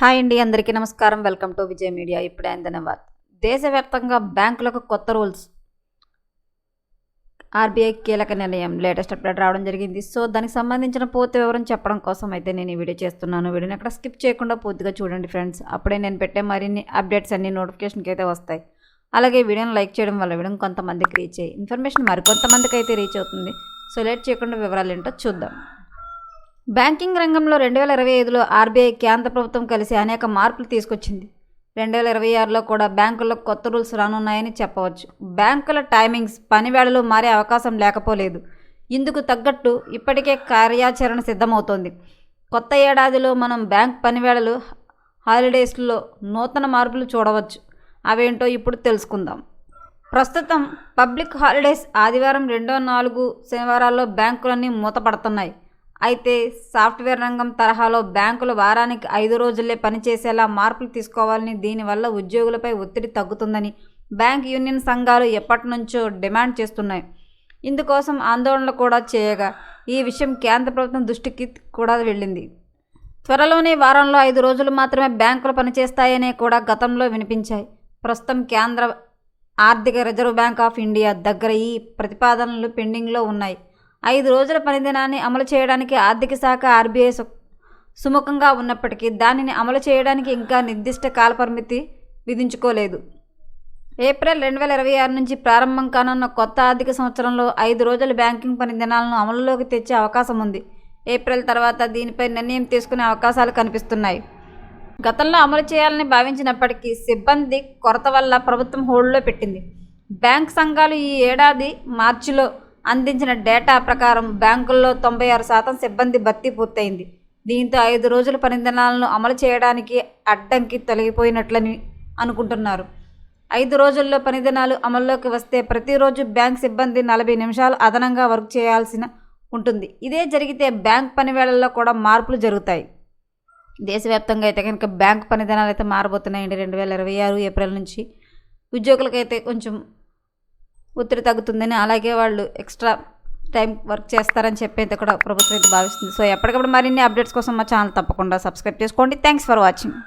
Hi అండి అందరికీ నమస్కారం. Welcome to Vijay media. ఇప్పుడే ధన్యవాద్ దేశవ్యాప్తంగా బ్యాంకులకు కొత్త రూల్స్. ఆర్బీఐ కీలక నిర్ణయం. లేటెస్ట్ అప్డేట్ రావడం జరిగింది. సో దానికి సంబంధించిన పూర్తి వివరం చెప్పడం కోసం అయితే నేను ఈ వీడియో చేస్తున్నాను. వీడియోని అక్కడ స్కిప్ చేయకుండా పూర్తిగా చూడండి ఫ్రెండ్స్. అప్పుడే నేను పెట్టే మరిన్ని అప్డేట్స్ అన్ని నోటిఫికేషన్కి అయితే వస్తాయి. అలాగే వీడియోని లైక్ చేయడం వల్ల వీడియో కొంతమందికి రీచ్ అయ్యి ఇన్ఫర్మేషన్ మరికొంతమందికి అయితే రీచ్ అవుతుంది. సో లేట్ చేయకుండా వివరాలు ఏంటో చూద్దాం. బ్యాంకింగ్ రంగంలో రెండు వేల ఇరవై ఐదులో ఆర్బీఐ కేంద్ర ప్రభుత్వం కలిసి అనేక మార్పులు తీసుకొచ్చింది. రెండు వేల ఇరవై ఆరులో కూడా బ్యాంకుల్లో కొత్త రూల్స్ రానున్నాయని చెప్పవచ్చు. బ్యాంకుల టైమింగ్స్ పనివేళలు మారే అవకాశం లేకపోలేదు. ఇందుకు తగ్గట్టు ఇప్పటికే కార్యాచరణ సిద్ధమవుతోంది. కొత్త ఏడాదిలో మనం బ్యాంక్ పనివేళలు హాలిడేస్లో నూతన మార్పులు చూడవచ్చు. అవేంటో ఇప్పుడు తెలుసుకుందాం. ప్రస్తుతం పబ్లిక్ హాలిడేస్ ఆదివారం రెండో నాలుగు శనివారాల్లో బ్యాంకులన్నీ మూతపడుతున్నాయి. అయితే సాఫ్ట్వేర్ రంగం తరహాలో బ్యాంకులు వారానికి ఐదు రోజులే పనిచేసేలా మార్పులు తీసుకోవాలని దీనివల్ల ఉద్యోగులపై ఒత్తిడి తగ్గుతుందని బ్యాంక్ యూనియన్ సంఘాలు ఎప్పటి నుంచో డిమాండ్ చేస్తున్నాయి. ఇందుకోసం ఆందోళనలు కూడా చేయగా ఈ విషయం కేంద్ర ప్రభుత్వం దృష్టికి కూడా వెళ్ళింది. త్వరలోనే వారంలో ఐదు రోజులు మాత్రమే బ్యాంకులు పనిచేస్తాయనే కూడా గతంలో వినిపించాయి. ప్రస్తుతం కేంద్ర ఆర్థిక రిజర్వ్ బ్యాంక్ ఆఫ్ ఇండియా దగ్గర ఈ ప్రతిపాదనలు పెండింగ్లో ఉన్నాయి. ఐదు రోజుల పనిదినాన్ని అమలు చేయడానికి ఆర్థిక శాఖ ఆర్బీఐ సుముఖంగా ఉన్నప్పటికీ దానిని అమలు చేయడానికి ఇంకా నిర్దిష్ట కాలపరిమితి విధించుకోలేదు. ఏప్రిల్ రెండు వేల ఇరవై ఆరు నుంచి ప్రారంభం కానున్న కొత్త ఆర్థిక సంవత్సరంలో ఐదు రోజుల బ్యాంకింగ్ పని దినాలను అమలులోకి తెచ్చే అవకాశం ఉంది. ఏప్రిల్ తర్వాత దీనిపై నిర్ణయం తీసుకునే అవకాశాలు కనిపిస్తున్నాయి. గతంలో అమలు చేయాలని భావించినప్పటికీ సిబ్బంది కొరత వల్ల ప్రభుత్వం హోల్డ్లో పెట్టింది. బ్యాంక్ సంఘాలు ఈ ఏడాది మార్చిలో అందించిన డేటా ప్రకారం బ్యాంకుల్లో తొంభై ఆరు శాతం సిబ్బంది భర్తీ పూర్తయింది. దీంతో ఐదు రోజుల పనిదినాలను అమలు చేయడానికి అడ్డంకి తొలగిపోయినట్లని అనుకుంటున్నారు. ఐదు రోజుల్లో పనిదినాలు అమల్లోకి వస్తే ప్రతిరోజు బ్యాంక్ సిబ్బంది నలభై నిమిషాలు అదనంగా వర్క్ చేయాల్సిన ఉంటుంది. ఇదే జరిగితే బ్యాంక్ పనివేళల్లో కూడా మార్పులు జరుగుతాయి. దేశవ్యాప్తంగా అయితే కనుక బ్యాంక్ పనిదినాలు అయితే మారబోతున్నాయండి. రెండు వేల ఇరవై ఆరు ఏప్రిల్ నుంచి ఉద్యోగులకైతే కొంచెం ఒత్తిడి తగ్గుతుందని అలాగే వాళ్ళు ఎక్స్ట్రా టైం వర్క్ చేస్తారని చెప్పేది కూడా ప్రభుత్వం భావిస్తుంది. సో ఎప్పటికప్పుడు మరిన్ని అప్డేట్స్ కోసం మా ఛానల్ తప్పకుండా సబ్స్క్రైబ్ చేసుకోండి. Thanks for watching.